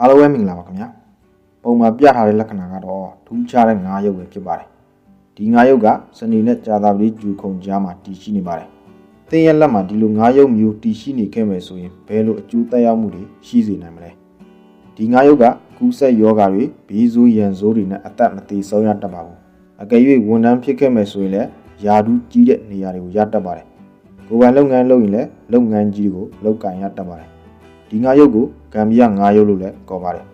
အားလုံးပဲမင်္ဂလာပါခင်ဗျာပုံမှန်ပြထားတဲ့လက္ခဏာကတော့ထူးခြားတဲ့ငါးရုပ်ပဲဖြစ်ပါတယ်ဒီငါးရုပ်ကစနေနဲ့ကြာသာပတိဂျူခုံကြားမှာတည်ရှိနေပါတယ်သင်ရဲ့လက်မှာဒီလိုငါးရုပ်မျိုးတည်ရှိနေခဲ့မယ်ဆိုရင်ဘယ်လိုအကျိုးသက်ရောက်မှုတွေရှိစေနိုင်မလဲဒီငါးရုပ်ကကူးဆက်ယောဂါတွေဘီဇူးရန်ဇိုးတွေနဲ့အသက်မသေးဆုံးရတတ်ပါဘူးအကယ်၍ဝန်ထမ်းဖြစ်ခဲ့မယ်ဆိုရင်လည်းယာဒူးကြီးတဲ့နေရာတွေကိုရတတ်ပါတယ်ကိုယ်ပိုင်လုပ်ငန်းလုပ်ရင်လည်းလုပ်ငန်းကြီးကိုလုပ်ကင်ရတတ်ပါတယ် ဒီငါးရုပ်ကိုဂမ်ဘီယာငါးရုပ်လို့လည်းခေါ်ပါတယ်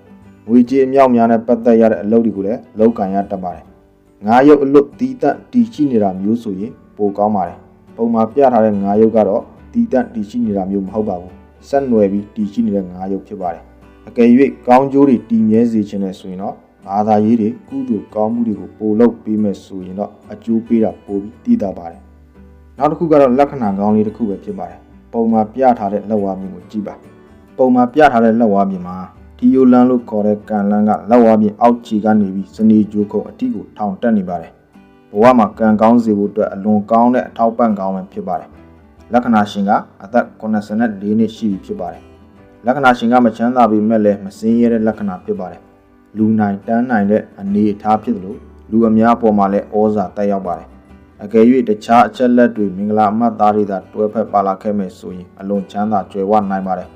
ငွေကြေးအမြောက်များနဲ့ပတ်သက်ရတဲ့အလုပ်တွေကိုလည်းလုပ်ကင်ရတတ်ပါတယ်။ငါးရုပ်အလုပ်တီးတန့်တီရှိနေတာမျိုးဆိုရင်ပိုကောင်းပါတယ်။ပုံမှာပြထားတဲ့ငါးရုပ်ကတော့တီးတန့်တီရှိနေတာမျိုးမဟုတ်ပါဘူး။ဆက်နွယ်ပြီးတီရှိနေတဲ့ငါးရုပ်ဖြစ်ပါတယ်။အကယ်၍ကောင်းကျိုးတွေတည်မြဲစေခြင်းနဲ့ဆိုရင်တော့ဘာသာရေးတွေကုသိုလ်ကောင်းမှုတွေကိုပိုလုပ်ပေးမယ်ဆိုရင်တော့အကျိုးပေးတာပိုပြီးတည်တာပါတယ်။နောက်တစ်ခုကတော့လက္ခဏာကောင်းလေးတစ်ခုပဲဖြစ်ပါတယ်။ပုံမှာပြထားတဲ့လက်ဝါးမြင်ကိုကြည့်ပါ။ ပုံမှာပြထားတဲ့လက်ဝါးမြင်မှာဒီယိုလန်လို့ခေါ်တဲ့ကန်လန်းကလက်ဝါးပြင်အောက်ခြေကနေပြီးစနေကြိုးခုံအတိကိုထောင်တက်နေပါတယ်။ဘဝမှာကန်ကောင်းစေဖို့အတွက်အလွန်ကောင်းတဲ့အထောက်ပံ့ကောင်းပဲဖြစ်ပါတယ်။လက္ခဏာရှင်ကအသက်84နှစ်ရှိပြီဖြစ်ပါတယ်။လက္ခဏာရှင်ကမချမ်းသာပေမဲ့လည်းမစင်းရဲတဲ့လက္ခဏာဖြစ်ပါတယ်။လူနိုင်တန်းနိုင်တဲ့အနေအထားဖြစ်သလိုလူအများပေါ်မှာလည်းဩဇာတက်ရောက်ပါတယ်။အကယ်၍တခြားအချက်လက်တွေမင်္ဂလာအမှတ်သားတွေသာတွဲဖက်ပါလာခဲ့မယ်ဆိုရင်အလွန်ချမ်းသာကြွယ်ဝနိုင်ပါတယ်။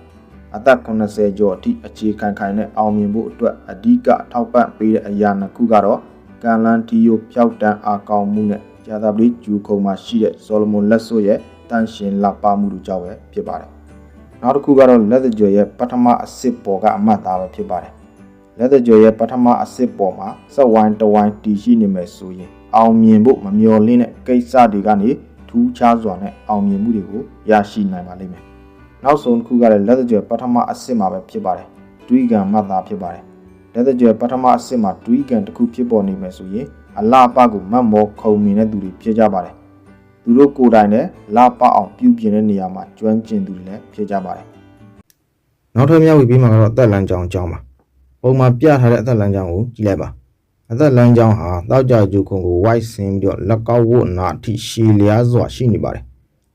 အသက်80ကျော်အထိအခြေခံခိုင်တဲ့အောင်မြင်ဖို့အတွက်အဓိကအထောက်ပံ့ပေးတဲ့အရာနှစ်ခုကတော့ကန်လန်တီယိုဖျောက်တန်းအားကောင်းမှုနဲ့ဂျာသာပလီဂျူခုံမှာရှိတဲ့ဆော်လမွန်လက်ဆွရဲ့တန်ရှင်လပမှုတို့ကြောင့်ပဲဖြစ်ပါတယ်။နောက်တစ်ခုကတော့လက်သကြွယ်ရဲ့ပထမအစ်စ်ပေါ်ကအမှတ်သားပဲဖြစ်ပါတယ်။လက်သကြွယ်ရဲ့ပထမအစ်စ်ပေါ်မှာစက်ဝိုင်းတဝိုင်းတီရှိနေမယ်ဆိုရင်အောင်မြင်ဖို့မမျှော်လင့်တဲ့ကိစ္စတွေကနေထူးခြားစွာနဲ့အောင်မြင်မှုတွေကိုရရှိနိုင်ပါလိမ့်မယ်။ နောက်ဆုံးတစ်ခုကလည်းလက်သကြွယ်ပထမအစစ်မှာပဲဖြစ်ပါတယ်။တွေးကန်မှတ်သားဖြစ်ပါတယ်။လက်သကြွယ်ပထမအစစ်မှာတွေးကန်တစ်ခုဖြစ်ပေါ်နေမယ်ဆိုရင်အလားပကိုမတ်မောခုံမြင်တဲ့သူတွေဖြစ်ကြပါတယ်။သူတို့ကိုယ်တိုင်လည်းလာပအောင်ပြုပြင်တဲ့နေရာမှာကျွမ်းကျင်သူတွေလည်းဖြစ်ကြပါတယ်။နောက်ထပ်မျှဝေပြီးမှာကတော့အသက်လမ်းကြောင်းအကြောင်းပါ။ပုံမှန်ပြထားတဲ့အသက်လမ်းကြောင်းကိုကြည့်လိုက်ပါ။အသက်လမ်းကြောင်းဟာတောက်ကြကျုခုံကိုဝိုက်ဆင်းပြီးတော့လက်ကောက်ဝတ်နာအထိရှည်လျားစွာရှိနေပါတယ်။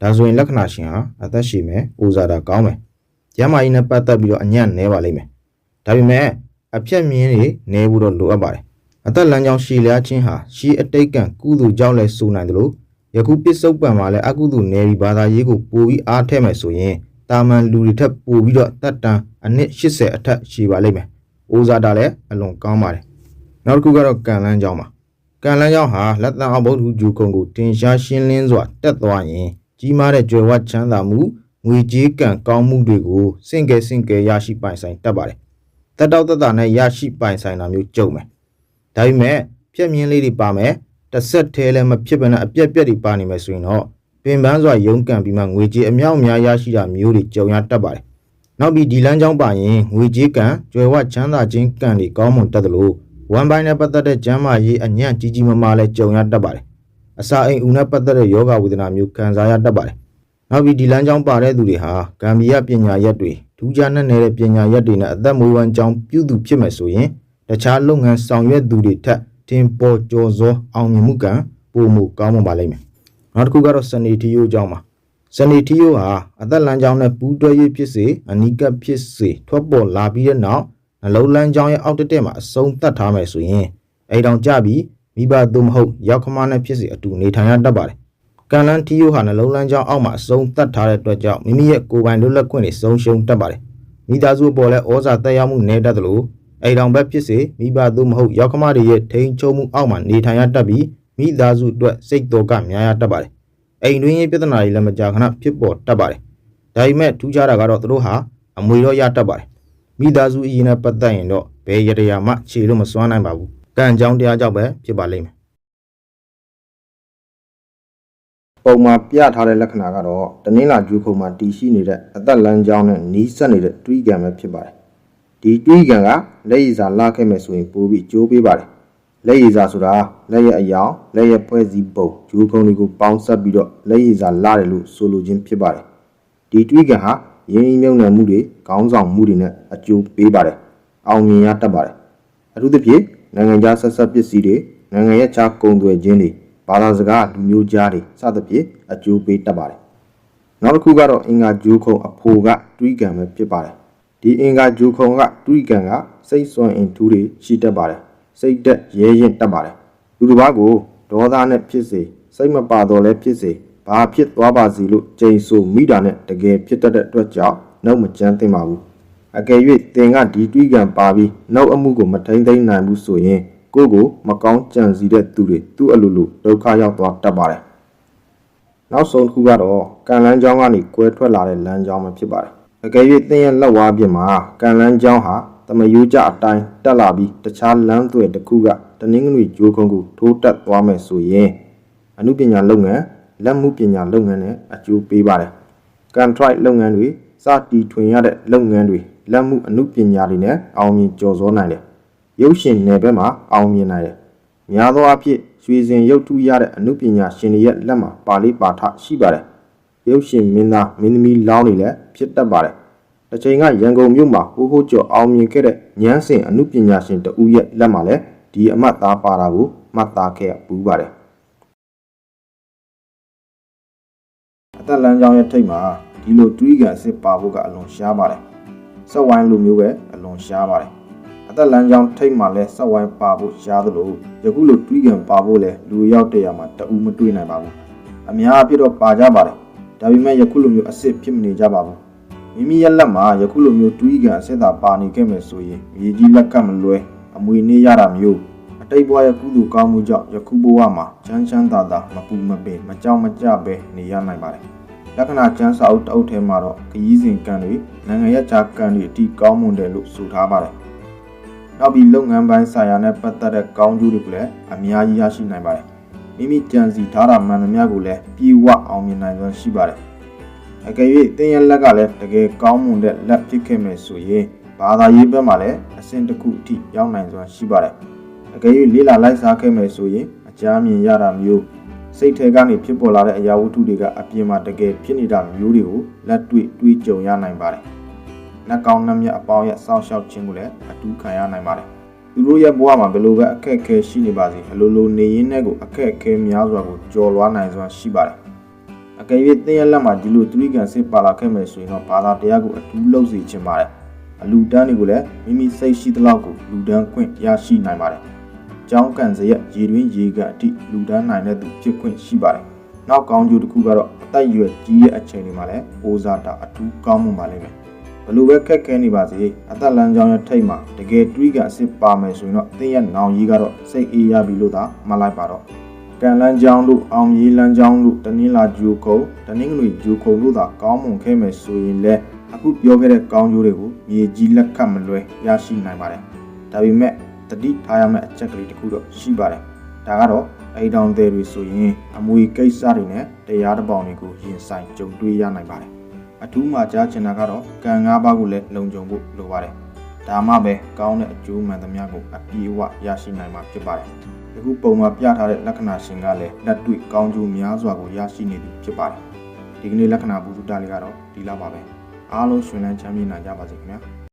ဒါဆိုရင်လက္ခဏာရှင်ဟာအသက်ရှည်မယ်၊အိုဇာတာကောင်းမယ်။ကျမ်းမာရေးနဲ့ပတ်သက်ပြီးတော့အညံ့နဲပါလိမ့်မယ်။ဒါပေမဲ့အဖြတ်မြင်းတွေနဲဖို့တော့လိုအပ်ပါတယ်။အသက်လမ်းကြောင်းရှည်လျားခြင်းဟာရှည်အတိတ်ကံကုသိုလ်ကြောင့်လည်းဆိုနိုင်တယ်လို့ယခုပစ္စုပန်မှာလည်းအကုသိုလ်နယ်ပြီးဘာသာရေးကိုပိုပြီးအားထည့်မယ်ဆိုရင်တာမန်လူတွေထက်ပိုပြီးတော့တက်တန်အနည်း80အထက်ရှည်ပါလိမ့်မယ်။အိုဇာတာလည်းအလွန်ကောင်းပါတယ်။နောက်တစ်ခုကတော့ကံလန်းကြောင်းပါ။ကံလန်းကြောင်းဟာလက်တံအောင်ဘုဒ္ဓဂျူကုံကိုတင်ရှားရှင်းလင်းစွာတက်သွားရင် ကြီးမားတဲ့ကြွယ်ဝချမ်းသာမှုငွေကြေးကံကောင်းမှုတွေကိုစင့်ကဲစင့်ကဲရရှိပိုင်ဆိုင်တတ်ပါတယ်။တက်တော့တက်တာနဲ့ရရှိပိုင်ဆိုင်တာမျိုးကြုံမယ်။ဒါပေမဲ့ဖြက်မြင်းလေးတွေပါမယ်တစ်ဆက်သေးလည်းမဖြစ်ဘဲနဲ့အပြက်ပြက်တွေပါနေမယ်ဆိုရင်တော့ပင်ပန်းစွာရုန်းကန်ပြီးမှငွေကြေးအမြောက်အများရရှိတာမျိုးတွေကြုံရတတ်ပါတယ်။နောက်ပြီးဒီလမ်းကြောင်းပါရင်ငွေကြေးကံကြွယ်ဝချမ်းသာခြင်းကံတွေကောင်းမွန်တတ်သလိုဝမ်ပိုင်းနဲ့ပတ်သက်တဲ့ကျမ်းမာရေးအညံ့ကြီးကြီးမားမားလည်းကြုံရတတ်ပါတယ်။ အစာအိမ်ဦးနဲ့ပတ်သက်တဲ့ယောဂဝေဒနာမျိုးခံစားရတတ်ပါတယ်။နောက်ပြီးဒီလမ်းကြောင်းပါတဲ့သူတွေဟာဂမ်ဘီယာပညာရက်တွေထူးခြားနဲ့နေတဲ့ပညာရက်တွေနဲ့အသက်မွေးဝမ်းကြောင်းပြုသူဖြစ်မယ်ဆိုရင်တခြားလုပ်ငန်းဆောင်ရွက်သူတွေထက်တင်ပေါ်ကျော်စောအောင်မြင်မှုကံပိုမိုကောင်းမွန်ပါလိမ့်မယ်။နောက်တစ်ခုကတော့စနေတီယိုအကြောင်းပါ။စနေထီယိုဟာအသက်လမ်းကြောင်းနဲ့ပူးတွဲရေးဖြစ်စေအနီးကပ်ဖြစ်စေထွက်ပေါ်လာပြီးတဲ့နောက်နှလုံးလမ်းကြောင်းရဲ့အောက်တက်တက်မှာအဆုံးသတ်ထားမယ်ဆိုရင်အိမ်တောင်ကြပြီး မိဘသို့မဟုတ်ရောက်ခမနဲ့ဖြစ်စေအတူနေထိုင်ရတတ်ပါတယ်။ကန်လန်ထီယိုဟာနှလုံးလမ်းကြောင်းအောက်မှာအဆုံးသတ်ထားတဲ့အတွက်ကြောင့်မိမိရဲ့ကိုယ်ပိုင်လွတ်လပ်ခွင့်တွေဆုံးရှုံးတတ်ပါတယ်။မိသားစုအပေါ်လည်းဩဇာတက်ရောက်မှုနေတတ်သလိုအိမ်တောင်ဘက်ဖြစ်စေမိဘသို့မဟုတ်ရောက်ခမတွေရဲ့ထိန်ချုံမှုအောက်မှာနေထိုင်ရတတ်ပြီးမိသားစုအတွက်စိတ်တော်ကများရတတ်ပါတယ်။အိမ်တွင်းရေးပြဿနာတွေလည်းမကြာခဏဖြစ်ပေါ်တတ်ပါတယ်။ဒါပေမဲ့ထူးခြားတာကတော့သူတို့ဟာအမွေတော့ရတတ်ပါတယ်။မိသားစုအရေးနဲ့ပတ်သက်ရင်တော့ဘယ်ရတရာမှခြေလို့မစွမ်းနိုင်ပါဘူး။ ကံကြောင်းတရားကြောင့်ပဲဖြစ်ပါလိမ့်မယ်။ပုံမှာပြထားတဲ့လက္ခဏာကတော့တနင်္လာကျူးခုံမှာတည်ရှိနေတဲ့အသက်လမ်းကြောင်းနဲ့နီးစပ်နေတဲ့တွေးကံပဲဖြစ်ပါတယ်။ဒီတွေးကံကလက်ရည်စာလာခဲ့မယ်ဆိုရင်ပိုပြီးကြိုးပေးပါတယ်။လက်ရည်စာဆိုတာလက်ရအယောင်လက်ရဖွဲ့စည်းပုံဂျိုးကုံတွေကိုပေါင်းစပ်ပြီးတော့လက်ရည်စာလာတယ်လို့ဆိုလိုခြင်းဖြစ်ပါတယ်ဒီတွေးကံဟာရင်းနှီးမြှုပ်နှံမှုတွေခေါင်းဆောင်မှုတွေနဲ့အကျိုးပေးပါတယ်အောင်မြင်ရတတ်ပါတယ်အထူးသဖြင့် နိုင်ငံခြားဆက်ဆက်ပစ္စည်းတွေနိုင်ငံရဲ့ခြားကုန်သွယ်ခြင်းတွေဘာသာစကားလူမျိုးကြားတွေစသဖြင့်အကျိုးပေးတတ်ပါတယ်နောက်တစ်ခုကတော့အင်္ဂါဂျိုးခုံအဖိုကတွေးကံပဲဖြစ်ပါတယ်ဒဒီအင်္ဂါဂျိုခုံကတွေးကန်ကစိတ်စွမ်းအင်ထူးတွေရှိတတ်ပါတယ်စိတ်သက်ရဲရင်တတ်ပါတယ်လူတစ်ပါးကိုဒေါသနဲ့ဖြစ်စေစိတ်မပါတော့လဲဖြစ်စေဘာဖြစ်သွားပါစီလို့ကြိမ်ဆိုမိတာနဲ့တကယ်ဖြစ်တတ်တဲ့အတွက်ကြောင့်နှုတ်မကြမ်းသင့်ပါဘူး အကယ်၍သင်ကဒီတွေးကန်ပါပြီးနှုတ်အမှုကိုမထိမ့်သိမ်းနိုင်ဘူးဆိုရင်ကိုယ့်ကိုမကောင်းကြံစီတဲ့သူတွေသူ့အလိုလိုဒုက္ခရောက်သွားတတ်ပါတယ်နောက်ဆုံးတစ်ခုကတော့ကန်လန်းချောင်းကနေကွဲထွက်လာတဲ့လမ်းကြောင်းပဲဖြစ်ပါတယ်။အကယ်၍သင်ရဲ့လက်ဝါးပြင်မှာကန်လန်းချောင်းဟာတမယိုးကြအတိုင်းတက်လာပြီးတခြားလမ်းသွယ်တစ်ခုကတနင်္ဂနွေဂျိုးကုန်းကိုထိုးတက်သွားမယ်ဆိုရင်အမှုပညာလုပ်ငန်းလက်မှုပညာလုပ်ငန်းနဲ့အကျိုးပေးပါတယ်။ contract လုပ်ငန်းတွေစတီထွင်ရတဲ့လုပ်ငန်းတွေ လက်မှုအမှုပညာတွေနဲ့အောင်မြင်ကျော်စောနိုင်တယ်။ရုပ်ရှင်နယ်ဘက်မှာအောင်မြင်နိုင်တယ်။များသောအားဖြင့်ရွှေစင်ရုပ်ထုရတဲ့အမှုပညာရှင်တွေရဲ့လက်မှာပါလေးပါထရှိပါတယ်။ရုပ်ရှင်မင်းသားမင်းသမီးလောင်းတွေလည်းဖြစ်တတ်ပါတယ်။တစ်ချိန်ကရန်ကုန်မြို့မှာဟိုးဟိုးကျော်အောင်မြင်ခဲ့တဲ့ညန်းစင်အမှုပညာရှင်တဦးရဲ့လက်မှာလည်းဒီအမတ်သားပါတာကိုမှတ်သားခဲ့ပူးပါတယ်။အသက်လမ်းကြောင်းရဲ့ထိပ်မှာဒီလိုတွေးကန်အစ်စ်ပါဖို့ကအလွန်ရှားပါတယ်။ စက်ဝိုင်းလိုမျိုးပဲအလွန်ရှားပါတယ်။အသက်လမ်းကြောင်းထိတ်မှလည်းစက်ဝိုင်းပါဖို့ရှားသလိုယခုလိုတွေးကန်ပါဖို့လည်းလူရောက်တဲ့ရမှာတအူးမတွေးနိုင်ပါဘူးအများအပြည့်တော့ပါကြပါတယ်ဒါပေမဲ့ယခုလိုမျိုးအစ်စ်ဖြစ်မနေကြပါဘူးမိမိရဲ့လက်မှာယခုလိုမျိုးတွေးကန်အစ်စ်သာပါနေခဲ့မယ်ဆိုရင်မြေကြီးလက်ကမလွဲအမွေနေရတာမျိုးအတိတ်ဘဝရဲ့ကုသိုလ်ကောင်းမှုကြောင့်ယခုဘဝမှာချမ်းချမ်းသာသာမပူမပင်မကြောက်မကြပဲနေရနိုင်ပါတယ် လက္ခဏာကျမ်းစာအုပ်တအုပ်ထဲမှာတော့ခရီးစဉ်ကံတွေနိုင်ငံရဲ့ခြားကံတွေအထိကောင်းမွန်တယ်လို့ဆိုထားပါတယ်နောက်ပြီးလုပ်ငန်းပိုင်းဆိုင်ရာနဲ့ပတ်သက်တဲ့ကောင်းကျိုးတွေကိုလည်းအများကြီးရရှိနိုင်ပါတယ်။မိမိကြံစီထားတာမှန်သမျှကိုလည်းပြေဝအောင်မြင်နိုင်စွမ်းရှိပါတယ်။အကယ်၍သင်ရဲ့လက်ကလည်းတကယ်ကောင်းမွန်တဲ့လက်ဖြစ်ခဲ့မယ်ဆိုရင်ဘာသာရေးဘက်မှာလည်းအဆင့်တစ်ခုအထိရောက်နိုင်စွမ်းရှိပါတယ်။အကယ်၍လေးလာလိုက်စားခဲ့မယ်ဆိုရင်အကြမ်းမြင်ရတာမျိုး စိတ်ထဲကနေဖြစ်ပေါ်လာတဲ့အရာဝတ္ထုတွေကအပြင်မှာတကယ်ဖြစ်နေတာမျိုးတွေကိုလက်တွေ့တွေးကြုံရနိုင်ပါတယ်။နှက်ကောင်းနှက်မြတ်အပေါင်းရဲ့စောင့်ရှောက်ခြင်းကိုလည်းအတူခံရနိုင်ပါတယ်။သူတို့ရဲ့ဘဝမှာဘယ်လိုပဲအခက်အခဲရှိနေပါစေအလိုလိုနေရင်းနဲ့ကိုအခက်အခဲများစွာကိုကျော်လွှားနိုင်စွမ်းရှိပါတယ်။အကယ်၍သင်ရဲ့လက်မှာဒီလိုသတိကံစစ်ပါလာခဲ့မယ်ဆိုရင်တော့ဘာသာတရားကိုအထူးလုပ်စီခြင်းပါတယ်။အလူတန်းတွေကိုလည်းမိမိစိတ်ရှိသလောက်ကိုလူတန်းခွင့်ရရှိနိုင်ပါတယ်။ ကြောင်းကံစရက်ရေတွင်းရေကန်အထိလူတန်းနိုင်တဲ့သူဖြစ်ခွင့်ရှိပါတယ်။နောက်ကောင်းကျိုးတစ်ခုကတော့အသက်အရွယ်ကြီးတဲ့အချိန်တွေမှာလည်းအိုးစားတာအထူးကောင်းမွန်ပါလိမ့်မယ်။ဘလို့ပဲခက်ခဲနေပါစေအသက်လမ်းကြောင်းရဲ့ထိတ်မှာတကယ်တွေးကအစ်စ်ပါမယ်ဆိုရင်တော့တင်းရဲ့နောင်ကြီးကတော့စိတ်အေးရပြီလို့သာမှတ်လိုက်ပါတော့ကံလန်းကြောင်းတို့အောင်ရီလန်းကြောင်းတို့တနင်္လာဂျူခုံတနင်္ဂနွေဂျူခုံတို့သာကောင်းမွန်ခဲ့မယ်ဆိုရင်လည်းအခုပြောခဲ့တဲ့ကောင်းကျိုးတွေကိုမြေကြီးလက်ခတ်မလွဲရရှိနိုင်ပါတယ်ဒါပေမဲ့ တတိထားရမယ့်အချက်ကလေးတစ်ခုတော့ရှိပါတယ်ဒါကတော့အိမ်တောင်သည်တွေဆိုရင်အမွေကိစ္စတွေနဲ့တရားတစ်ပေါင်တွေကိုရင်ဆိုင်ကြုံတွေ့ရနိုင်ပါတယ်အထူးမှကြားချင်တာကတော့ကံ၅ပါးကိုလည်းလုံခြုံဖို့လိုပါတယ်။ဒါမှပဲကောင်းတဲ့အကျိုးမှန်သမျှကိုအပြည့်အဝရရှိနိုင်မှာဖြစ်ပါတယ်။အခုပုံမှာပြထားတဲ့လက္ခဏာရှင်ကလည်းလက်တွေ့ကောင်းကျိုးများစွာကိုရရှိနေပြီဖြစ်ပါတယ်။ဒီကနေ့လက္ခဏာဘုဒ္ဓလေးကတော့ဒီလောက်ပါပဲ။အားလုံးရှင်လန်းချမ်းမြေ့နိုင်ကြပါစေခင်ဗျာ။